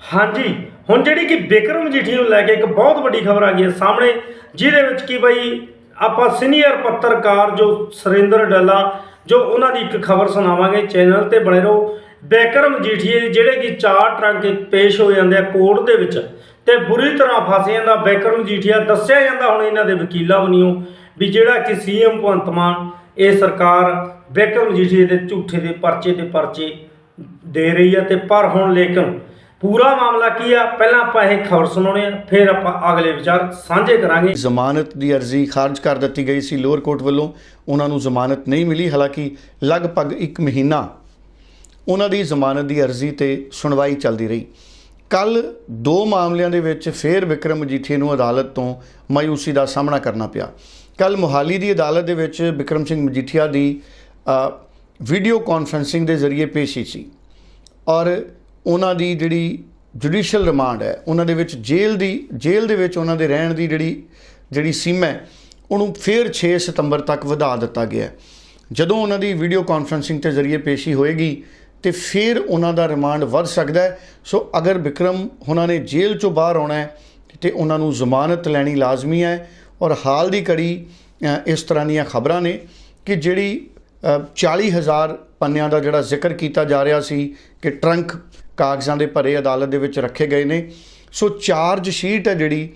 ਹਾਂਜੀ, ਹੁਣ ਜਿਹੜੀ ਕਿ ਬਿਕਰਮ ਜੀਠੀ ਨੂੰ ਲੈ ਕੇ ਇੱਕ ਬਹੁਤ ਵੱਡੀ ਖਬਰ ਆ ਗਈ ਹੈ ਸਾਹਮਣੇ, ਜਿਹਦੇ ਵਿੱਚ ਕੀ ਬਈ ਆਪਾਂ ਸੀਨੀਅਰ ਪੱਤਰਕਾਰ ਜੋ ਸੁਰਿੰਦਰ ਡੱਲਾ, ਜੋ ਉਹਨਾਂ ਦੀ ਇੱਕ ਖਬਰ ਸੁਣਾਵਾਂਗੇ ਚੈਨਲ ਤੇ ਬਣੇ ਰਹੋ। ਬਿਕਰਮ ਜੀਠੀਏ ਜਿਹੜੇ ਕਿ ਚਾਰ ਟਰੰਕ ਪੇਸ਼ ਹੋ ਜਾਂਦੇ ਆ ਕੋਰਟ ਦੇ ਵਿੱਚ, ਤੇ ਬੁਰੀ ਤਰ੍ਹਾਂ ਫਸ ਜਾਂਦਾ ਬਿਕਰਮ ਜੀਠੀਆ, ਦੱਸਿਆ ਜਾਂਦਾ ਹੁਣ ਇਹਨਾਂ ਦੇ ਵਕੀਲਾਂ ਵੱਲੋਂ ਵੀ ਜਿਹੜਾ ਕਿ ਸੀਐਮ ਭਗਵੰਤ ਮਾਨ, ਇਹ ਸਰਕਾਰ ਬਿਕਰਮ ਜੀਠੀਏ ਦੇ ਝੂਠੇ ਦੇ ਪਰਚੇ ਤੇ ਪਰਚੇ ਦੇ ਰਹੀ ਹੈ ਤੇ ਪਰ ਹੁਣ ਲੇਕਿਨ ਪੂਰਾ ਮਾਮਲਾ ਕੀ ਆ? ਪਹਿਲਾਂ ਆਪਾਂ ਇਹ ਖਬਰ ਸੁਣਾਉਣੇ ਆ, ਫਿਰ ਆਪਾਂ ਅਗਲੇ ਵਿਚਾਰ ਸਾਂਝੇ ਕਰਾਂਗੇ। ਜ਼ਮਾਨਤ ਦੀ ਅਰਜ਼ੀ ਖਾਰਜ ਕਰ ਦਿੱਤੀ ਗਈ ਸੀ ਲੋਅਰ ਕੋਰਟ ਵੱਲੋਂ। ਉਹਨਾਂ ਨੂੰ ਜ਼ਮਾਨਤ ਨਹੀਂ ਮਿਲੀ, ਹਾਲਾਂਕਿ ਲਗਭਗ 1 ਮਹੀਨਾ ਉਹਨਾਂ ਦੀ ਜ਼ਮਾਨਤ ਦੀ ਅਰਜ਼ੀ ਤੇ ਸੁਣਵਾਈ ਚੱਲਦੀ ਰਹੀ। ਕੱਲ ਦੋ ਮਾਮਲਿਆਂ ਦੇ ਵਿੱਚ ਫੇਰ ਵਿਕਰਮ ਮਜੀਠੀਆ ਨੂੰ ਅਦਾਲਤ ਤੋਂ ਮਾਯੂਸੀ ਦਾ ਸਾਹਮਣਾ ਕਰਨਾ ਪਿਆ। ਕੱਲ ਮੁਹਾਲੀ ਦੀ ਅਦਾਲਤ ਦੇ ਵਿੱਚ ਵਿਕਰਮ ਸਿੰਘ ਮਜੀਠੀਆ ਦੀ ਵੀਡੀਓ ਕਾਨਫਰੰਸਿੰਗ ਦੇ ਜ਼ਰੀਏ ਪੇਸ਼ੀ ਸੀ। ਔਰ ਉਹਨਾਂ ਦੀ ਜਿਹੜੀ ਜੁਡੀਸ਼ੀਅਲ ਰਿਮਾਂਡ ਹੈ ਉਹਨਾਂ ਦੇ ਵਿੱਚ ਜੇਲ੍ਹ ਦੀ ਜੇਲ੍ਹ ਦੇ ਵਿੱਚ ਉਹਨਾਂ ਦੇ ਰਹਿਣ ਦੀ ਜਿਹੜੀ ਜਿਹੜੀ ਸੀਮਾ ਹੈ ਉਹਨੂੰ ਫਿਰ 6 ਸਤੰਬਰ ਤੱਕ ਵਧਾ ਦਿੱਤਾ ਗਿਆ ਜਦੋਂ ਉਹਨਾਂ ਦੀ ਵੀਡੀਓ ਕਾਨਫਰੰਸਿੰਗ ਤੇ ਜ਼ਰੀਏ ਪੇਸ਼ੀ ਹੋਏਗੀ ਤੇ ਫਿਰ ਉਹਨਾਂ ਦਾ ਰਿਮਾਂਡ ਵੱਧ ਸਕਦਾ ਹੈ। ਸੋ ਅਗਰ ਵਿਕਰਮ ਉਹਨਾਂ ਨੇ ਜੇਲ੍ਹ ਚੋਂ ਬਾਹਰ ਆਉਣਾ ਹੈ ਤੇ ਉਹਨਾਂ ਨੂੰ ਜ਼ਮਾਨਤ ਲੈਣੀ ਲਾਜ਼ਮੀ ਹੈ ਔਰ ਹਾਲ ਦੀ ਘੜੀ ਇਸ ਤਰ੍ਹਾਂ ਦੀਆਂ ਖਬਰਾਂ ਨੇ ਕਿ ਜਿਹੜੀ ਅ, 40000 ਪੰਨਿਆਂ ਦਾ ਜਿਹੜਾ ਜ਼ਿਕਰ ਕੀਤਾ ਜਾ ਰਿਹਾ ਸੀ ਕਿ ਟਰੰਕ ਕਾਗਜ਼ਾਂ ਦੇ ਭਰੇ ਅਦਾਲਤ ਦੇ ਵਿੱਚ ਰੱਖੇ ਗਏ ਨੇ। ਸੋ ਚਾਰਜ ਸ਼ੀਟ ਹੈ ਜਿਹੜੀ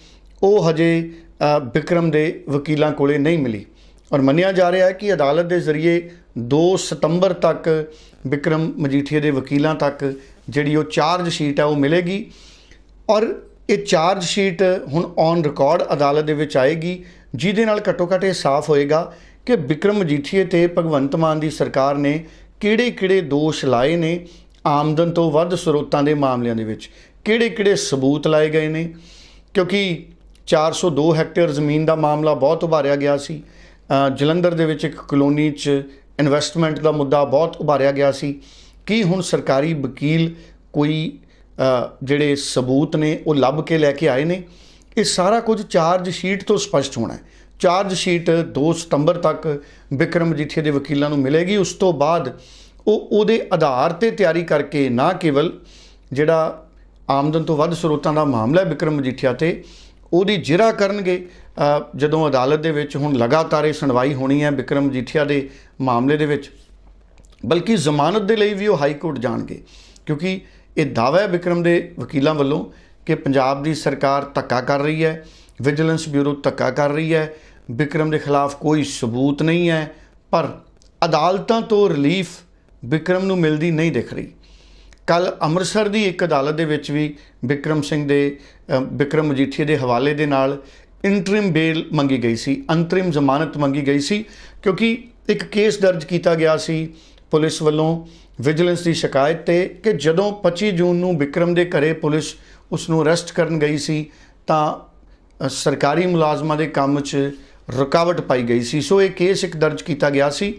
ਉਹ ਹਜੇ ਅ, ਵਿਕਰਮ ਦੇ ਵਕੀਲਾਂ ਕੋਲੇ ਨਹੀਂ ਮਿਲੀ। ਔਰ ਮੰਨਿਆ ਜਾ ਰਿਹਾ ਹੈ ਕਿ ਅਦਾਲਤ ਦੇ ਜ਼ਰੀਏ 2 ਸਤੰਬਰ ਤੱਕ ਵਿਕਰਮ ਮਜੀਠੀਏ ਦੇ ਵਕੀਲਾਂ ਤੱਕ ਜਿਹੜੀ ਉਹ ਚਾਰਜ ਸ਼ੀਟ ਹੈ ਉਹ ਮਿਲੇਗੀ। ਔਰ ਇਹ ਚਾਰਜ ਸ਼ੀਟ ਹੁਣ ਔਨ ਰਿਕਾਰਡ ਅਦਾਲਤ ਦੇ ਵਿੱਚ ਆਏਗੀ ਜਿਹਦੇ ਨਾਲ ਘੱਟੋ ਘੱਟ ਇਹ ਸਾਫ਼ ਹੋਏਗਾ ਕਿ ਵਿਕਰਮ ਮਜੀਠੀਏ ਤੇ ਭਗਵੰਤ ਮਾਨ ਦੀ ਸਰਕਾਰ ਨੇ ਕਿਹੜੇ-ਕਿਹੜੇ ਦੋਸ਼ ਲਾਏ ਨੇ ਆਮਦਨ ਤੋਂ ਵੱਧ ਸਰੋਤਾਂ ਦੇ ਮਾਮਲਿਆਂ ਦੇ ਵਿੱਚ ਕਿਹੜੇ-ਕਿਹੜੇ ਸਬੂਤ ਲਾਏ ਗਏ ਨੇ? ਕਿਉਂਕਿ 402 ਹੈਕਟੇਅਰ ਜ਼ਮੀਨ ਦਾ ਮਾਮਲਾ ਬਹੁਤ ਉਭਾਰਿਆ ਗਿਆ ਸੀ। ਜਲੰਧਰ ਦੇ ਵਿੱਚ ਇੱਕ ਕਲੋਨੀ 'ਚ ਇਨਵੈਸਟਮੈਂਟ ਦਾ ਮੁੱਦਾ ਬਹੁਤ ਉਭਾਰਿਆ ਗਿਆ ਸੀ। ਕੀ ਹੁਣ ਸਰਕਾਰੀ ਵਕੀਲ ਕੋਈ ਜਿਹੜੇ ਸਬੂਤ ਨੇ, ਉਹ ਲੱਭ ਕੇ ਲੈ ਕੇ ਆਏ ਨੇ? ਇਹ ਸਾਰਾ ਕੁਝ ਚਾਰਜ ਸ਼ੀਟ ਤੋਂ ਸਪਸ਼ਟ ਹੋਣਾ ਹੈ। ਚਾਰਜ ਸ਼ੀਟ 2 ਸਤੰਬਰ ਤੱਕ ਵਿਕਰਮ ਮਜੀਠੀਆ ਦੇ ਵਕੀਲਾਂ ਨੂੰ ਮਿਲੇਗੀ। ਉਸ ਤੋਂ ਬਾਅਦ ਉਹ ਉਹਦੇ ਆਧਾਰ ਤੇ ਤਿਆਰੀ ਕਰਕੇ ਨਾ ਕੇਵਲ ਜਿਹੜਾ ਆਮਦਨ ਤੋਂ ਵੱਧ ਸਰੋਤਾਂ ਦਾ ਮਾਮਲਾ ਹੈ ਵਿਕਰਮ ਮਜੀਠੀਆ ਤੇ, ਉਹਦੀ ਜਿਰਾ ਕਰਨਗੇ ਜਦੋਂ ਅਦਾਲਤ ਦੇ ਵਿੱਚ ਹੁਣ ਲਗਾਤਾਰ ਇਹ ਸੁਣਵਾਈ ਹੋਣੀ ਹੈ ਵਿਕਰਮ ਮਜੀਠੀਆ ਦੇ ਮਾਮਲੇ ਦੇ ਵਿੱਚ, ਬਲਕਿ ਜ਼ਮਾਨਤ ਦੇ ਲਈ ਵੀ ਉਹ ਹਾਈ ਕੋਰਟ ਜਾਣਗੇ, ਕਿਉਂਕਿ ਇਹ ਦਾਅਵਾ ਹੈ ਵਿਕਰਮ ਦੇ ਵਕੀਲਾਂ ਵੱਲੋਂ ਕਿ ਪੰਜਾਬ ਦੀ ਸਰਕਾਰ ਧੱਕਾ ਕਰ ਰਹੀ ਹੈ, ਵਿਜੀਲੈਂਸ ਬਿਊਰੋ ਧੱਕਾ ਕਰ ਰਹੀ ਹੈ, ਵਿਕਰਮ ਦੇ ਖਿਲਾਫ ਕੋਈ ਸਬੂਤ ਨਹੀਂ ਹੈ, ਪਰ ਅਦਾਲਤਾਂ ਤੋਂ ਰਿਲੀਫ ਵਿਕਰਮ ਨੂੰ ਮਿਲਦੀ ਨਹੀਂ ਦਿਖ ਰਹੀ। ਕੱਲ ਅੰਮ੍ਰਿਤਸਰ ਦੀ ਇੱਕ ਅਦਾਲਤ ਦੇ ਵਿੱਚ ਵੀ ਵਿਕਰਮ ਸਿੰਘ ਦੇ ਅ, ਵਿਕਰਮ ਮਜੀਠੀਆ ਦੇ ਹਵਾਲੇ ਦੇ ਨਾਲ ਇੰਟਰਿਮ ਬੇਲ ਮੰਗੀ ਗਈ ਸੀ ਅੰਤਰਿਮ ਜ਼ਮਾਨਤ ਮੰਗੀ ਗਈ ਸੀ ਕਿਉਂਕਿ ਇੱਕ ਕੇਸ ਦਰਜ ਕੀਤਾ ਗਿਆ ਸੀ ਪੁਲਿਸ ਵੱਲੋਂ ਵਿਜੀਲੈਂਸ ਦੀ ਸ਼ਿਕਾਇਤ ਤੇ ਕਿ ਜਦੋਂ 25 ਜੂਨ ਨੂੰ ਵਿਕਰਮ ਦੇ ਘਰੇ ਪੁਲਿਸ ਉਸ ਨੂੰ ਅਰੈਸਟ ਕਰਨ ਗਈ ਸੀ ਤਾਂ ਸਰਕਾਰੀ ਮੁਲਾਜ਼ਮਾਂ ਦੇ ਕੰਮ 'ਚ ਰੁਕਾਵਟ ਪਾਈ ਗਈ ਸੀ। ਸੋ ਇਹ ਕੇਸ ਇੱਕ ਦਰਜ ਕੀਤਾ ਗਿਆ ਸੀ।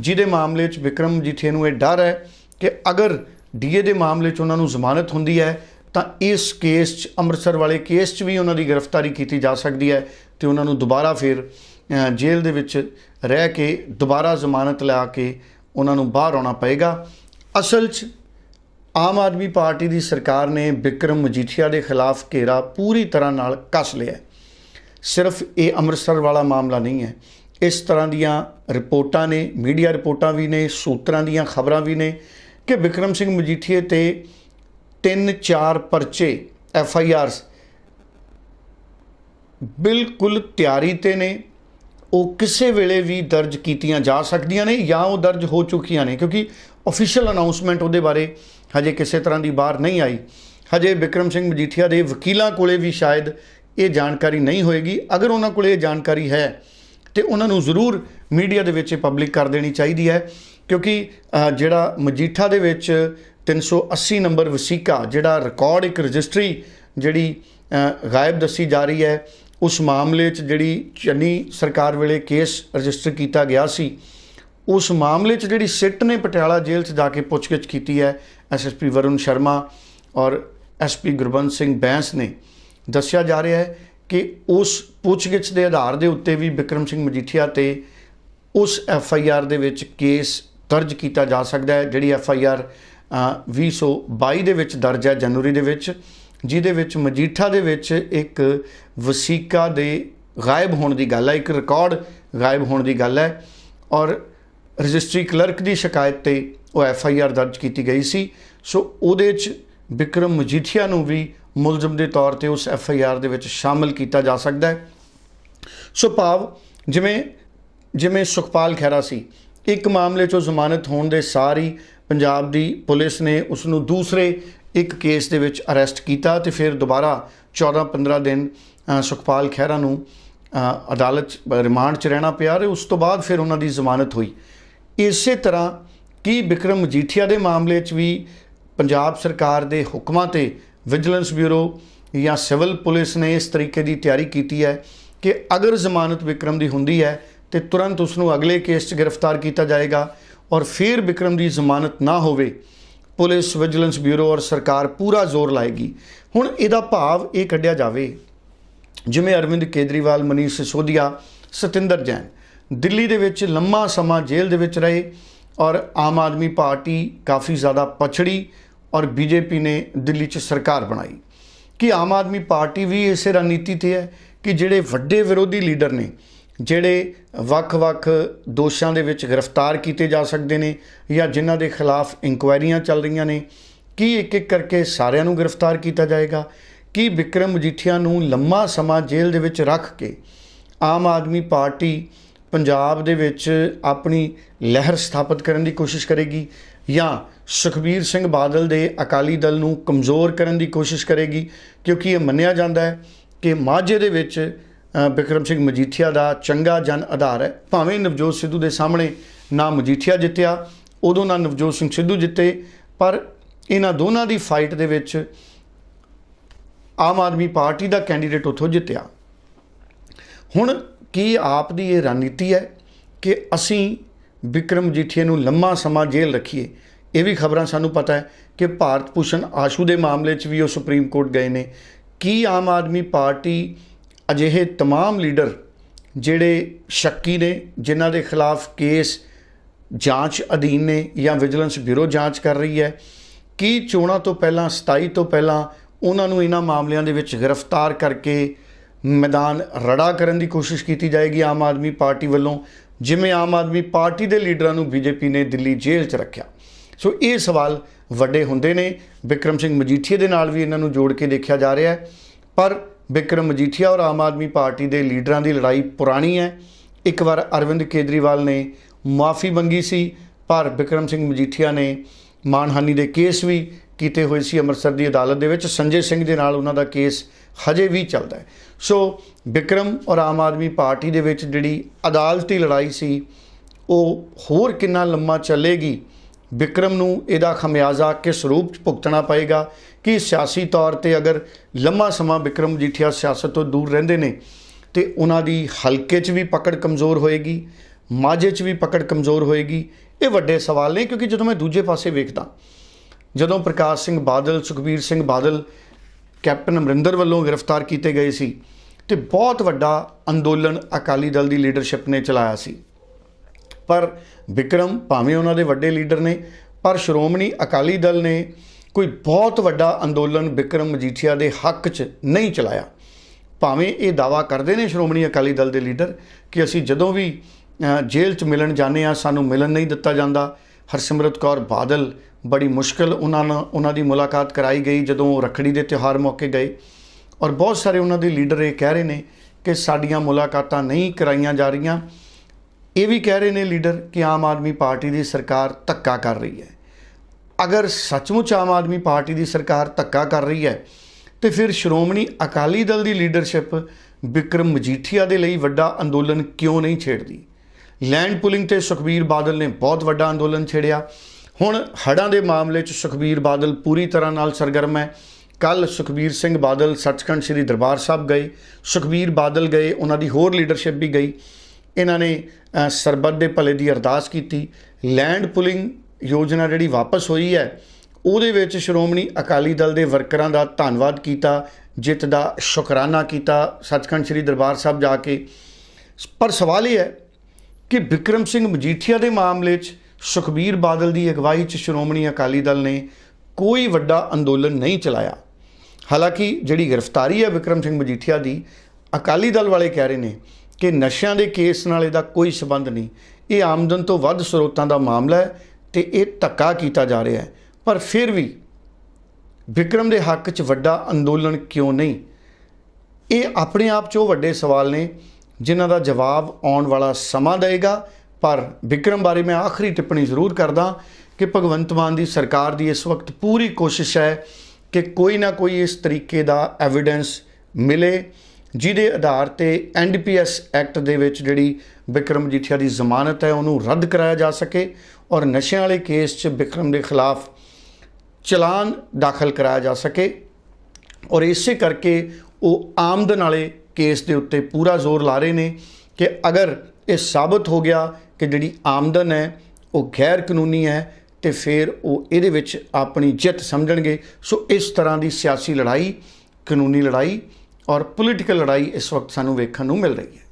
ਜਿਹਦੇ ਮਾਮਲੇ 'ਚ ਵਿਕਰਮ ਜੀਠੇ ਨੂੰ ਇਹ ਡਰ ਹੈ ਕਿ ਅਗਰ ਡੀਏ ਦੇ ਮਾਮਲੇ 'ਚ ਉਹਨਾਂ ਨੂੰ ਜ਼ਮਾਨਤ ਹੁੰਦੀ ਹੈ, ਤਾਂ ਇਸ ਕੇਸ 'ਚ, ਅੰਮ੍ਰਿਤਸਰ ਵਾਲੇ ਕੇਸ 'ਚ ਵੀ ਉਹਨਾਂ ਦੀ ਗ੍ਰਿਫਤਾਰੀ ਕੀਤੀ ਜਾ ਸਕਦੀ ਹੈ ਤੇ ਉਹਨਾਂ ਨੂੰ ਦੁਬਾਰਾ ਫਿਰ ਜੇਲ੍ਹ ਦੇ ਵਿੱਚ ਰਹਿ ਕੇ ਦੁਬਾਰਾ ਜ਼ਮਾਨਤ ਲਿਆ ਕੇ ਉਹਨਾਂ ਨੂੰ ਬਾਹਰ ਆਉਣਾ ਪਏਗਾ। ਅਸਲ 'ਚ, ਆਮ ਆਦਮੀ ਪਾਰਟੀ ਦੀ ਸਰਕਾਰ ਨੇ ਵਿਕਰਮ ਮਜੀਠੀਆ ਦੇ ਖਿਲਾਫ ਘੇਰਾ ਪੂਰੀ ਤਰ੍ਹਾਂ ਨਾਲ ਕੱਸ ਲਿਆ ਸਿਰਫ ਇਹ ਅੰਮ੍ਰਿਤਸਰ ਵਾਲਾ ਮਾਮਲਾ ਨਹੀਂ ਹੈ। ਇਸ ਤਰ੍ਹਾਂ ਦੀਆਂ ਰਿਪੋਰਟਾਂ ਨੇ, ਮੀਡੀਆ ਰਿਪੋਰਟਾਂ ਵੀ ਨੇ, ਸੂਤਰਾਂ ਦੀਆਂ ਖਬਰਾਂ ਵੀ ਨੇ ਕਿ ਵਿਕਰਮ ਸਿੰਘ ਮਜੀਠੀਏ ਤੇ ਤਿੰਨ ਚਾਰ ਪਰਚੇ ਐਫ ਆਈ ਆਰਸ ਬਿਲਕੁਲ ਤਿਆਰੀ ਤੇ ਨੇ। ਉਹ ਕਿਸੇ ਵੇਲੇ ਵੀ ਦਰਜ ਕੀਤੀਆਂ ਜਾ ਸਕਦੀਆਂ ਨੇ ਜਾਂ ਉਹ ਦਰਜ ਹੋ ਚੁੱਕੀਆਂ ਨੇ, ਕਿਉਂਕਿ ਅਫੀਸ਼ੀਅਲ ਅਨਾਉਂਸਮੈਂਟ ਉਹਦੇ ਬਾਰੇ ਹਜੇ ਕਿਸੇ ਤਰ੍ਹਾਂ ਦੀ ਬਾਹਰ ਨਹੀਂ ਆਈ। ਹਜੇ ਵਿਕਰਮ ਸਿੰਘ ਮਜੀਠੀਆ ਦੇ ਵਕੀਲਾਂ ਕੋਲੇ ਵੀ ਸ਼ਾਇਦ ਇਹ ਜਾਣਕਾਰੀ ਨਹੀਂ ਹੋਏਗੀ। ਅਗਰ ਉਹਨਾਂ ਕੋਲੇ ਇਹ ਜਾਣਕਾਰੀ ਹੈ ਤੇ ਉਹਨਾਂ ਨੂੰ ਜ਼ਰੂਰ ਮੀਡੀਆ ਦੇ ਵਿੱਚ ਪਬਲਿਕ ਕਰ ਦੇਣੀ ਚਾਹੀਦੀ ਹੈ, ਕਿਉਂਕਿ ਜਿਹੜਾ ਮਜੀਠਾ ਦੇ ਵਿੱਚ 380 ਨੰਬਰ ਵਸੀਕਾ, ਜਿਹੜਾ ਰਿਕਾਰਡ ਇੱਕ ਰਜਿਸਟਰੀ ਜਿਹੜੀ ਗਾਇਬ ਦੱਸੀ ਜਾ ਰਹੀ ਹੈ, ਉਸ ਮਾਮਲੇ 'ਚ ਜਿਹੜੀ ਚੰਨੀ ਸਰਕਾਰ ਵੇਲੇ ਕੇਸ ਰਜਿਸਟਰ ਕੀਤਾ ਗਿਆ ਸੀ, ਉਸ ਮਾਮਲੇ 'ਚ ਜਿਹੜੀ ਸਿੱਟ ਨੇ ਪਟਿਆਲਾ ਜੇਲ੍ਹ 'ਚ ਜਾ ਕੇ ਪੁੱਛਗਿੱਛ ਕੀਤੀ ਹੈ ਐਸਐਸਪੀ ਵਰੁਣ ਸ਼ਰਮਾ ਔਰ ਐਸਪੀ ਗੁਰਬੰਦ ਸਿੰਘ ਬੈਂਸ ਨੇ, ਦੱਸਿਆ ਜਾ ਰਿਹਾ ਹੈ ਕਿ ਉਸ ਪੁੱਛਗਿੱਛ ਦੇ ਆਧਾਰ ਦੇ ਉੱਤੇ ਵੀ ਵਿਕਰਮ ਸਿੰਘ ਮਜੀਠੀਆ ਤੇ ਉਸ ਐਫ ਆਈ ਆਰ ਦੇ ਵਿੱਚ ਕੇਸ ਦਰਜ ਕੀਤਾ ਜਾ ਸਕਦਾ ਹੈ ਜਿਹੜੀ ਐਫ ਆਈ ਆਰ ਅ, 2022 ਦੇ ਵਿੱਚ ਦਰਜ ਹੈ ਜਨਵਰੀ ਦੇ ਵਿੱਚ ਜਿਹਦੇ ਵਿੱਚ ਮਜੀਠਾ ਦੇ ਵਿੱਚ ਇੱਕ ਵਸੀਕਾ ਦੇ ਗਾਇਬ ਹੋਣ ਦੀ ਗੱਲ ਹੈ ਇੱਕ ਰਿਕਾਰਡ ਗਾਇਬ ਹੋਣ ਦੀ ਗੱਲ ਹੈ ਔਰ ਰਜਿਸਟਰੀ ਕਲਰਕ ਦੀ ਸ਼ਿਕਾਇਤ ਤੇ ਉਹ ਐਫ ਆਈ ਆਰ ਦਰਜ ਕੀਤੀ ਗਈ ਸੀ। ਸੋ ਉਹਦੇ 'ਚ ਵਿਕਰਮ ਮਜੀਠੀਆ ਨੂੰ ਵੀ ਮੁਲਜ਼ਮ ਦੇ ਤੌਰ ਤੇ ਉਸ ਐਫ ਆਈ ਆਰ ਦੇ ਵਿੱਚ ਸ਼ਾਮਲ ਕੀਤਾ ਜਾ ਸਕਦਾ ਹੈ। ਸੋ ਭਾਵ, ਜਿਵੇਂ ਜਿਵੇਂ ਸੁਖਪਾਲ ਖਹਿਰਾ ਸੀ, ਇੱਕ ਮਾਮਲੇ 'ਚੋਂ ਜ਼ਮਾਨਤ ਹੋਣ ਦੇ ਸਾਰੀ ਪੰਜਾਬ ਦੀ ਪੁਲਿਸ ਨੇ ਉਸ ਨੂੰ ਦੂਸਰੇ ਇੱਕ ਕੇਸ ਦੇ ਵਿੱਚ ਅਰੈਸਟ ਕੀਤਾ ਤੇ ਫਿਰ ਦੁਬਾਰਾ 14-15 ਦਿਨ ਸੁਖਪਾਲ ਖਹਿਰਾ ਨੂੰ ਅਦਾਲਤ 'ਚ ਰਿਮਾਂਡ 'ਚ ਰਹਿਣਾ ਪਿਆ ਤੇ ਉਸ ਤੋਂ ਬਾਅਦ ਫਿਰ ਉਹਨਾਂ ਦੀ ਜ਼ਮਾਨਤ ਹੋਈ। ਇਸੇ ਤਰ੍ਹਾਂ ਕੀ ਵਿਕਰਮ ਮਜੀਠੀਆ ਦੇ ਮਾਮਲੇ 'ਚ ਵੀ ਪੰਜਾਬ ਸਰਕਾਰ ਦੇ ਹੁਕਮਾਂ ਤੇ ਵਿਜੀਲੈਂਸ ਬਿਊਰੋ ਜਾਂ ਸਿਵਲ ਪੁਲਿਸ ਨੇ ਇਸ ਤਰੀਕੇ ਦੀ ਤਿਆਰੀ ਕੀਤੀ ਹੈ ਕਿ ਅਗਰ ਜ਼ਮਾਨਤ ਵਿਕਰਮ ਦੀ ਹੁੰਦੀ ਹੈ ਤੇ ਤੁਰੰਤ ਉਸ ਨੂੰ ਅਗਲੇ ਕੇਸ 'ਚ ਗ੍ਰਿਫਤਾਰ ਕੀਤਾ ਜਾਏਗਾ ਔਰ ਫਿਰ ਵਿਕਰਮ ਦੀ ਜ਼ਮਾਨਤ ਨਾ ਹੋਵੇ, ਪੁਲਿਸ ਵਿਜੀਲੈਂਸ ਬਿਊਰੋ ਔਰ ਸਰਕਾਰ ਪੂਰਾ ਜ਼ੋਰ ਲਾਏਗੀ। ਹੁਣ ਇਹਦਾ ਭਾਵ ਇਹ ਕੱਢਿਆ ਜਾਵੇ, ਜਿਵੇਂ ਅਰਵਿੰਦ ਕੇਜਰੀਵਾਲ, ਮਨੀਸ਼ ਸਿਸੋਦੀਆ, ਸਤਿੰਦਰ ਜੈਨ, ਦਿੱਲੀ ਦੇ ਵਿੱਚ ਲੰਮਾ ਸਮਾਂ ਜੇਲ੍ਹ ਦੇ ਵਿੱਚ ਰਹੇ ਔਰ ਆਮ ਆਦਮੀ ਪਾਰਟੀ ਕਾਫੀ ਜ਼ਿਆਦਾ ਪਛੜੀ ਔਰ ਬੀਜੇਪੀ ਨੇ ਦਿੱਲੀ 'ਚ ਸਰਕਾਰ ਬਣਾਈ। ਕਿ ਆਮ ਆਦਮੀ ਪਾਰਟੀ ਵੀ ਇਸੇ ਰਣਨੀਤੀ ਤੇ ਹੈ ਕਿ ਜਿਹੜੇ ਵੱਡੇ ਵਿਰੋਧੀ ਲੀਡਰ ਨੇ, ਜਿਹੜੇ ਵੱਖ-ਵੱਖ ਦੋਸ਼ਾਂ ਦੇ ਵਿੱਚ ਗ੍ਰਿਫਤਾਰ ਕੀਤੇ ਜਾ ਸਕਦੇ ਨੇ ਜਾਂ ਜਿਨ੍ਹਾਂ ਦੇ ਖਿਲਾਫ ਇਨਕੁਆਇਰੀਆਂ ਚੱਲ ਰਹੀਆਂ ਨੇ, ਕੀ ਇੱਕ-ਇੱਕ ਕਰਕੇ ਸਾਰਿਆਂ ਨੂੰ ਗ੍ਰਿਫਤਾਰ ਕੀਤਾ ਜਾਏਗਾ? ਕੀ ਵਿਕਰਮ ਮਜੀਠੀਆ ਨੂੰ ਲੰਮਾ ਸਮਾਂ ਜੇਲ੍ਹ ਦੇ ਵਿੱਚ ਰੱਖ ਕੇ ਆਮ ਆਦਮੀ ਪਾਰਟੀ ਪੰਜਾਬ ਦੇ ਵਿੱਚ ਆਪਣੀ ਲਹਿਰ ਸਥਾਪਿਤ ਕਰਨ ਦੀ ਕੋਸ਼ਿਸ਼ ਕਰੇਗੀ? ਜਾਂ ਸੁਖਬੀਰ ਸਿੰਘ ਬਾਦਲ ਦੇ ਅਕਾਲੀ ਦਲ ਨੂੰ ਕਮਜ਼ੋਰ ਕਰਨ ਦੀ ਕੋਸ਼ਿਸ਼ ਕਰੇਗੀ, ਕਿਉਂਕਿ ਇਹ ਮੰਨਿਆ ਜਾਂਦਾ ਹੈ ਕਿ ਮਾਝੇ ਦੇ ਵਿੱਚ ਬਿਕਰਮ ਸਿੰਘ ਮਜੀਠੀਆ ਦਾ ਚੰਗਾ ਜਨ ਆਧਾਰ ਹੈ। ਭਾਵੇਂ ਨਵਜੋਤ ਸਿੱਧੂ ਦੇ ਸਾਹਮਣੇ ਨਾ ਮਜੀਠੀਆ ਜਿੱਤਿਆ, ਉਦੋਂ ਨਾ ਨਵਜੋਤ ਸਿੰਘ ਸਿੱਧੂ ਜਿੱਤੇ, ਪਰ ਇਹਨਾਂ ਦੋਨਾਂ ਦੀ ਫਾਈਟ ਦੇ ਵਿੱਚ ਆਮ ਆਦਮੀ ਪਾਰਟੀ ਦਾ ਕੈਂਡੀਡੇਟ ਉੱਥੋਂ ਜਿੱਤਿਆ। ਹੁਣ ਕੀ ਆਪ ਦੀ ਇਹ ਰਣਨੀਤੀ ਹੈ ਕਿ ਅਸੀਂ ਵਿਕਰਮ ਜੀਠੀਏ ਨੂੰ ਲੰਮਾ ਸਮਾਂ ਜੇਲ੍ਹ ਰੱਖੀਏ ਇਹ ਵੀ ਖਬਰਾਂ ਸਾਨੂੰ ਪਤਾ ਹੈ ਕਿ ਭਾਰਤ ਭੂਸ਼ਣ ਆਸ਼ੂ ਦੇ ਮਾਮਲੇ 'ਚ ਵੀ ਉਹ ਸੁਪਰੀਮ ਕੋਰਟ ਗਏ ਨੇ ਕੀ ਆਮ ਆਦਮੀ ਪਾਰਟੀ ਅਜਿਹੇ तमाम ਲੀਡਰ ਜਿਹੜੇ ਸ਼ੱਕੀ ਨੇ ਜਿਨ੍ਹਾਂ ਦੇ ਖਿਲਾਫ ਕੇਸ ਜਾਂਚ ਅਧੀਨ ਨੇ ਜਾਂ ਵਿਜੀਲੈਂਸ ਬਿਊਰੋ ਜਾਂਚ ਕਰ ਰਹੀ ਹੈ ਕੀ ਚੋਣਾਂ ਤੋਂ ਪਹਿਲਾਂ 27 ਤੋਂ ਪਹਿਲਾਂ ਉਹਨਾਂ ਨੂੰ ਇਹਨਾਂ ਮਾਮਲਿਆਂ ਦੇ ਵਿੱਚ ਗ੍ਰਿਫਤਾਰ ਕਰਕੇ ਮੈਦਾਨ ਰੜਾ ਕਰਨ ਦੀ ਕੋਸ਼ਿਸ਼ ਕੀਤੀ ਜਾਏਗੀ ਆਮ ਆਦਮੀ ਪਾਰਟੀ ਵੱਲੋਂ ਜਿਵੇਂ ਆਮ ਆਦਮੀ ਪਾਰਟੀ ਦੇ ਲੀਡਰਾਂ ਨੂੰ ਬੀਜੇਪੀ ਨੇ ਦਿੱਲੀ ਜੇਲ੍ਹ 'ਚ ਰੱਖਿਆ। ਸੋ ਇਹ ਸਵਾਲ ਵੱਡੇ ਹੁੰਦੇ ਨੇ। ਵਿਕਰਮ ਸਿੰਘ ਮਜੀਠੀਆ ਦੇ ਨਾਲ ਵੀ ਇਹਨਾਂ ਨੂੰ ਜੋੜ ਕੇ ਦੇਖਿਆ ਜਾ ਰਿਹਾ ਹੈ। ਪਰ ਵਿਕਰਮ ਮਜੀਠੀਆ ਔਰ ਆਮ ਆਦਮੀ ਪਾਰਟੀ ਦੇ ਲੀਡਰਾਂ ਦੀ ਲੜਾਈ ਪੁਰਾਣੀ ਹੈ। ਇੱਕ ਵਾਰ ਅਰਵਿੰਦ ਕੇਜਰੀਵਾਲ ਨੇ ਮਾਫੀ ਮੰਗੀ ਸੀ, ਪਰ ਵਿਕਰਮ ਸਿੰਘ ਮਜੀਠੀਆ ਨੇ ਮਾਨਹਾਨੀ ਦੇ ਕੇਸ ਵੀ ਕੀਤੇ ਹੋਏ ਸੀ ਅੰਮ੍ਰਿਤਸਰ ਦੀ ਅਦਾਲਤ ਦੇ ਵਿੱਚ। ਸੰਜੇ ਸਿੰਘ ਦੇ ਨਾਲ ਉਹਨਾਂ ਦਾ ਕੇਸ ਹਜੇ ਵੀ ਚੱਲਦਾ ਹੈ। ਸੋ ਵਿਕਰਮ ਔਰ ਆਮ ਆਦਮੀ ਪਾਰਟੀ ਦੇ ਵਿੱਚ ਜਿਹੜੀ ਅਦਾਲਤੀ ਲੜਾਈ ਸੀ, ਉਹ ਹੋਰ ਕਿੰਨਾ ਲੰਮਾ ਚੱਲੇਗੀ? ਵਿਕਰਮ ਨੂੰ ਇਹਦਾ ਖਮਿਆਜ਼ਾ ਕਿਸ ਰੂਪ 'ਚ ਭੁਗਤਣਾ ਪਏਗਾ? ਕਿ ਸਿਆਸੀ ਤੌਰ ਤੇ ਅਗਰ ਲੰਮਾ ਸਮਾਂ ਵਿਕਰਮ ਜੀਠੀਆ ਸਿਆਸਤ ਤੋਂ ਦੂਰ ਰਹਿੰਦੇ ਨੇ, ਤੇ ਉਹਨਾਂ ਦੀ ਹਲਕੇ 'ਚ ਵੀ ਪਕੜ ਕਮਜ਼ੋਰ ਹੋਏਗੀ, ਮਾਝੇ 'ਚ ਵੀ ਪਕੜ ਕਮਜ਼ੋਰ ਹੋਏਗੀ? ਇਹ ਵੱਡੇ ਸਵਾਲ ਨੇ, ਕਿਉਂਕਿ ਜਦੋਂ ਮੈਂ ਦੂਜੇ ਪਾਸੇ ਵੇਖਦਾ ਜਦੋਂ ਪ੍ਰਕਾਸ਼ ਸਿੰਘ ਬਾਦਲ, ਸੁਖਬੀਰ ਸਿੰਘ ਬਾਦਲ, ਕੈਪਟਨ ਅਮਰਿੰਦਰ ਵੱਲੋਂ ਗ੍ਰਿਫਤਾਰ ਕੀਤੇ ਗਏ ਸੀ ਤੇ ਬਹੁਤ ਵੱਡਾ ਅੰਦੋਲਨ ਅਕਾਲੀ ਦਲ ਦੀ ਲੀਡਰਸ਼ਿਪ ਨੇ ਚਲਾਇਆ ਸੀ। ਪਰ ਵਿਕਰਮ ਭਾਵੇਂ ਉਹਨਾਂ ਦੇ ਵੱਡੇ ਲੀਡਰ ਨੇ, ਪਰ ਸ਼੍ਰੋਮਣੀ ਅਕਾਲੀ ਦਲ ਨੇ ਕੋਈ ਬਹੁਤ ਵੱਡਾ ਅੰਦੋਲਨ ਵਿਕਰਮ ਮਜੀਠੀਆ ਦੇ ਹੱਕ 'ਚ ਨਹੀਂ ਚਲਾਇਆ। ਭਾਵੇਂ ਇਹ ਦਾਵਾ ਕਰਦੇ ਨੇ ਸ਼੍ਰੋਮਣੀ ਅਕਾਲੀ ਦਲ ਦੇ ਲੀਡਰ ਕਿ ਅਸੀਂ ਜਦੋਂ ਵੀ ਜੇਲ੍ਹ 'ਚ ਮਿਲਣ ਜਾਂਦੇ ਆ ਸਾਨੂੰ ਮਿਲਣ ਨਹੀਂ ਦਿੱਤਾ ਜਾਂਦਾ ਹਰਸਿਮਰਤ ਕੌਰ ਬਾਦਲ ਬੜੀ ਮੁਸ਼ਕਲ ਉਹਨਾਂ ਨਾਲ ਉਹਨਾਂ ਦੀ ਮੁਲਾਕਾਤ ਕਰਾਈ ਗਈ ਜਦੋਂ ਉਹ ਰੱਖੜੀ ਦੇ ਤਿਉਹਾਰ ਮੌਕੇ ਗਏ। ਔਰ ਬਹੁਤ ਸਾਰੇ ਉਹਨਾਂ ਦੇ ਲੀਡਰ ਇਹ ਕਹਿ ਰਹੇ ਨੇ ਕਿ ਸਾਡੀਆਂ ਮੁਲਾਕਾਤਾਂ ਨਹੀਂ ਕਰਾਈਆਂ ਜਾ ਰਹੀਆਂ। ਇਹ ਵੀ ਕਹਿ ਰਹੇ ਨੇ ਲੀਡਰ ਕਿ ਆਮ ਆਦਮੀ ਪਾਰਟੀ ਦੀ ਸਰਕਾਰ ਧੱਕਾ ਕਰ ਰਹੀ ਹੈ। ਅਗਰ ਸੱਚਮੁੱਚ ਆਮ ਆਦਮੀ ਪਾਰਟੀ ਦੀ ਸਰਕਾਰ ਧੱਕਾ ਕਰ ਰਹੀ ਹੈ, ਤੇ ਫਿਰ ਸ਼੍ਰੋਮਣੀ ਅਕਾਲੀ ਦਲ ਦੀ ਲੀਡਰਸ਼ਿਪ ਬਿਕਰਮ ਮਜੀਠੀਆ ਦੇ ਲਈ ਵੱਡਾ ਅੰਦੋਲਨ ਕਿਉਂ ਨਹੀਂ ਛੇੜਦੀ? ਲੈਂਡ ਪੁਲਿੰਗ ਤੇ ਸੁਖਬੀਰ ਬਾਦਲ ਨੇ ਬਹੁਤ ਵੱਡਾ ਅੰਦੋਲਨ ਛੇੜਿਆ। ਹੁਣ ਹੜ੍ਹਾਂ ਦੇ ਮਾਮਲੇ 'ਚ ਸੁਖਬੀਰ ਬਾਦਲ ਪੂਰੀ ਤਰ੍ਹਾਂ ਨਾਲ ਸਰਗਰਮ ਹੈ। ਕੱਲ ਸੁਖਬੀਰ ਸਿੰਘ ਬਾਦਲ ਸੱਚਖੰਡ ਸ੍ਰੀ ਦਰਬਾਰ ਸਾਹਿਬ ਗਏ। ਸੁਖਬੀਰ ਬਾਦਲ ਗਏ, ਉਹਨਾਂ ਦੀ ਹੋਰ ਲੀਡਰਸ਼ਿਪ ਵੀ ਗਈ। ਇਹਨਾਂ ਨੇ ਸਰਬੱਤ ਦੇ ਭਲੇ ਦੀ ਅਰਦਾਸ ਕੀਤੀ। ਲੈਂਡ ਪੁਲਿੰਗ ਯੋਜਨਾ ਜਿਹੜੀ ਵਾਪਸ ਹੋਈ ਹੈ, ਉਹਦੇ ਵਿੱਚ ਸ਼੍ਰੋਮਣੀ ਅਕਾਲੀ ਦਲ ਦੇ ਵਰਕਰਾਂ ਦਾ ਧੰਨਵਾਦ ਕੀਤਾ, ਜਿੱਤ ਦਾ ਸ਼ੁਕਰਾਨਾ ਕੀਤਾ ਸੱਚਖੰਡ ਸ੍ਰੀ ਦਰਬਾਰ ਸਾਹਿਬ ਜਾ ਕੇ। ਪਰ ਸਵਾਲ ਇਹ ਹੈ ਕਿ ਵਿਕਰਮ ਸਿੰਘ ਮਜੀਠੀਆ ਦੇ ਮਾਮਲੇ 'ਚ ਸੁਖਬੀਰ ਬਾਦਲ ਦੀ ਅਗਵਾਈ 'ਚ ਸ਼੍ਰੋਮਣੀ ਅਕਾਲੀ ਦਲ ਨੇ ਕੋਈ ਵੱਡਾ ਅੰਦੋਲਨ ਨਹੀਂ ਚਲਾਇਆ। ਹਾਲਾਂਕਿ ਜਿਹੜੀ ਗ੍ਰਿਫਤਾਰੀ ਹੈ ਵਿਕਰਮ ਸਿੰਘ ਮਜੀਠੀਆ ਦੀ, ਅਕਾਲੀ ਦਲ ਵਾਲੇ ਕਹਿ ਰਹੇ ਨੇ ਕਿ ਨਸ਼ਿਆਂ ਦੇ ਕੇਸ ਨਾਲ ਇਹਦਾ ਕੋਈ ਸਬੰਧ ਨਹੀਂ। ਇਹ ਆਮਦਨ ਤੋਂ ਵੱਧ ਸਰੋਤਾਂ ਦਾ ਮਾਮਲਾ ਹੈ ਤੇ ਇਹ ਧੱਕਾ ਕੀਤਾ ਜਾ ਰਿਹਾ ਹੈ। ਪਰ ਫਿਰ ਵੀ ਵਿਕਰਮ ਦੇ ਹੱਕ 'ਚ ਵੱਡਾ ਅੰਦੋਲਨ ਕਿਉਂ ਨਹੀਂ? ਇਹ ਆਪਣੇ ਆਪ 'ਚ ਉਹ ਵੱਡੇ ਸਵਾਲ ਨੇ ਜਿਨ੍ਹਾਂ ਦਾ ਜਵਾਬ ਆਉਣ ਵਾਲਾ ਸਮਾਂ ਦੇਗਾ ਪਰ ਵਿਕਰਮ ਬਾਰੇ ਮੈਂ ਆਖਰੀ ਟਿੱਪਣੀ ਜ਼ਰੂਰ ਕਰਦਾ ਕਿ ਭਗਵੰਤ ਮਾਨ ਦੀ ਸਰਕਾਰ ਦੀ ਇਸ ਵਕਤ ਪੂਰੀ ਕੋਸ਼ਿਸ਼ ਹੈ ਕਿ ਕੋਈ ਨਾ ਕੋਈ ਇਸ ਤਰੀਕੇ ਦਾ ਐਵੀਡੈਂਸ ਮਿਲੇ, ਜਿਹਦੇ ਆਧਾਰ ਤੇ ਐਨਡੀਪੀਐਸ ਐਕਟ ਦੇ ਵਿੱਚ ਜਿਹੜੀ ਵਿਕਰਮ ਮਜੀਠੀਆ ਦੀ ਜ਼ਮਾਨਤ ਹੈ, ਉਹਨੂੰ ਰੱਦ ਕਰਾਇਆ ਜਾ ਸਕੇ ਔਰ ਨਸ਼ਿਆਂ ਵਾਲੇ ਕੇਸ 'ਚ ਵਿਕਰਮ ਦੇ ਖਿਲਾਫ ਚਲਾਨ ਦਾਖਲ ਕਰਾਇਆ ਜਾ ਸਕੇ। ਔਰ ਇਸੇ ਕਰਕੇ ਉਹ ਆਮਦਨ ਵਾਲੇ ਕੇਸ ਦੇ ਉੱਤੇ ਪੂਰਾ ਜ਼ੋਰ ਲਾ ਰਹੇ ਨੇ ਕਿ ਅਗਰ ਇਹ ਸਾਬਤ ਹੋ ਗਿਆ ਕਿ ਜਿਹੜੀ ਆਮਦਨ ਹੈ, ਉਹ ਗੈਰ ਕਾਨੂੰਨੀ ਹੈ, ਤੇ ਫਿਰ ਉਹ ਇਹਦੇ ਵਿੱਚ ਆਪਣੀ ਜਿੱਤ ਸਮਝਣਗੇ। ਸੋ ਇਸ ਤਰ੍ਹਾਂ ਦੀ ਸਿਆਸੀ ਲੜਾਈ, ਕਾਨੂੰਨੀ ਲੜਾਈ ਔਰ ਪੋਲੀਟੀਕਲ ਲੜਾਈ ਇਸ ਵਕਤ ਸਾਨੂੰ ਵੇਖਣ ਨੂੰ ਮਿਲ ਰਹੀ ਹੈ।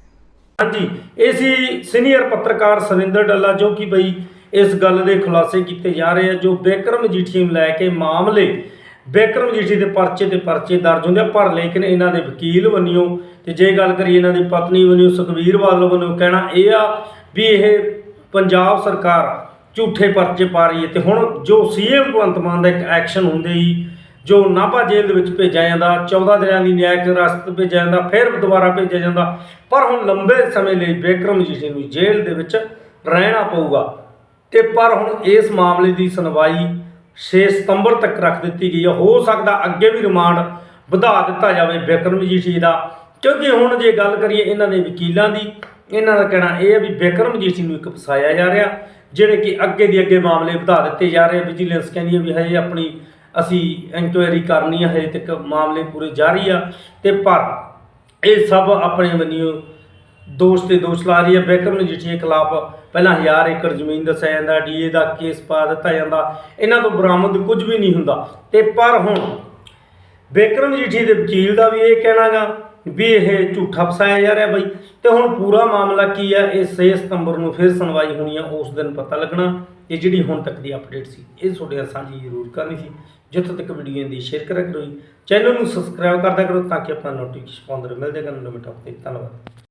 ਹਾਂਜੀ, ਇਹ ਸੀ ਸੀਨੀਅਰ ਪੱਤਰਕਾਰ ਸਵਿੰਦਰ ਡੱਲਾ, ਜੋ ਕਿ ਬਈ ਇਸ ਗੱਲ ਦੇ ਖੁਲਾਸੇ ਕੀਤੇ ਜਾ ਰਹੇ ਆ, ਜੋ ਬੇਕਰਮ ਮਜੀਠੀ ਨੂੰ ਲੈ ਕੇ ਮਾਮਲੇ ਬੇਕਰਮ ਮਜੀਠੀ ਦੇ ਪਰਚੇ ਤੇ ਪਰਚੇ ਦਰਜ ਹੁੰਦੇ ਆ, ਪਰ ਲੇਕਿਨ ਇਹਨਾਂ ਦੇ ਵਕੀਲ ਵੱਲੋਂ ਤੇ ਜੇ ਗੱਲ ਕਰੀਏ ਇਹਨਾਂ ਦੀ ਪਤਨੀ ਵੱਲੋਂ ਸੁਖਵੀਰ ਬਾਦਲ ਵੱਲੋਂ ਕਹਿਣਾ ਇਹ ਆ ਵੀ ਇਹ ਪੰਜਾਬ ਸਰਕਾਰ ਝੂਠੇ ਪਰਚੇ ਪਾ ਰਹੀ ਹੈ ਤੇ ਹੁਣ ਜੋ ਸੀਐਮ ਭਗਵੰਤ ਮਾਨ ਦਾ ਇੱਕ ਐਕਸ਼ਨ ਹੁੰਦੇ ਹੀ, ਜੋ ਨਾਭਾ ਜੇਲ੍ਹ ਦੇ ਵਿੱਚ ਭੇਜਿਆ ਜਾਂਦਾ 14 ਦਿਨਾਂ ਦੀ ਨਿਆਇਕ ਰਸਤ ਭੇਜਿਆ ਜਾਂਦਾ, ਫਿਰ ਦੁਬਾਰਾ ਭੇਜਿਆ ਜਾਂਦਾ, ਪਰ ਹੁਣ ਲੰਬੇ ਸਮੇਂ ਲਈ ਬੇਕਰਮ ਜੀ ਨੂੰ ਜੇਲ੍ਹ ਦੇ ਵਿੱਚ ਰਹਿਣਾ ਪਊਗਾ। ਤੇ ਪਰ ਹੁਣ ਇਸ ਮਾਮਲੇ ਦੀ ਸੁਣਵਾਈ 6 ਸਤੰਬਰ ਤੱਕ ਰੱਖ ਦਿੱਤੀ ਗਈ ਹੈ। ਹੋ ਸਕਦਾ ਅੱਗੇ ਵੀ ਰਿਮਾਂਡ ਵਧਾ ਦਿੱਤਾ ਜਾਵੇ ਬੇਕਰਮ ਜੀ ਦਾ। ਕਿਉਂਕਿ ਹੁਣ ਜੇ ਗੱਲ ਕਰੀਏ ਇਹਨਾਂ ਦੇ ਵਕੀਲਾਂ ਦੀ, ਇਹਨਾਂ ਦਾ ਕਹਿਣਾ ਇਹ ਹੈ ਵੀ ਬੇਕਰਮ ਜੀ ਨੂੰ ਇੱਕ ਫਸਾਇਆ ਜਾ ਰਿਹਾ, ਜਿਹੜੇ ਕਿ ਅੱਗੇ ਦੀ ਅੱਗੇ ਮਾਮਲੇ ਵਧਾ ਦਿੱਤੇ ਜਾ ਰਹੇ ਵਿਜੀਲੈਂਸ ਕਹਿੰਦੀ ਹੈ ਵੀ ਹਜੇ ਆਪਣੀ ਅਸੀਂ ਇਨਕੁਆਇਰੀ ਕਰਨੀ ਹੈ ਹਜੇ ਤੱਕ ਮਾਮਲੇ ਪੂਰੇ ਜਾਰੀ ਆ। ਤੇ ਪਰ ਇਹ ਸਭ ਆਪਣੇ ਵੱਲੋਂ ਦੋਸ਼ ਤੇ ਦੋਸ਼ ਲਾ ਰਹੀ ਹੈ। ਬੇਕਰਮ ਮਜੀਠੀਆ ਖਿਲਾਫ ਪਹਿਲਾਂ 1000 ਏਕੜ ਜ਼ਮੀਨ ਦੱਸਿਆ ਜਾਂਦਾ ਡੀਏ ਦਾ ਕੇਸ ਪਾ ਦਿੱਤਾ ਜਾਂਦਾ। ਇਹਨਾਂ ਤੋਂ ਬਰਾਮਦ ਕੁਝ ਵੀ ਨਹੀਂ ਹੁੰਦਾ। ਤੇ ਪਰ ਹੁਣ ਬੇਕਰਮ ਮਜੀਠੀਆ ਦੇ ਵਕੀਲ ਦਾ ਵੀ ਇਹ ਕਹਿਣਾਗਾ ਵੀ ਇਹ ਝੂਠਾ ਫਸਾਇਆ ਜਾ ਰਿਹਾ ਬਈ। ਤੇ ਹੁਣ ਪੂਰਾ ਮਾਮਲਾ ਕੀ ਹੈ? ਇਹ 6 ਸਤੰਬਰ ਨੂੰ ਫਿਰ ਸੁਣਵਾਈ ਹੋਣੀ ਆ, ਉਸ ਦਿਨ ਪਤਾ ਲੱਗਣਾ। ਇਹ ਜਿਹੜੀ ਹੁਣ ਤੱਕ ਦੀ ਅਪਡੇਟ ਸੀ, ਇਹ ਤੁਹਾਡੇ ਨਾਲ ਸਾਂਝੀ ਜ਼ਰੂਰ ਕਰਨੀ ਸੀ। ਜਿੱਥੇ ਤੱਕ ਵੀਡੀਓ ਦੀ ਸ਼ੇਅਰ ਕਰਿਆ ਕਰੋ ਜੀ। ਚੈਨਲ ਨੂੰ ਸਬਸਕ੍ਰਾਈਬ ਕਰਦਾ ਕਰੋ ਤਾਂ ਕਿ ਆਪਣਾ ਨੋਟੀਫਿਕੇਸ਼ਨ ਪਾਉਂਦੇ ਰਹੋ। ਮਿਲਦੇ ਹਾਂ ਨਵੇਂ ਟੌਪਿਕ ਤੇ। ਧੰਨਵਾਦ।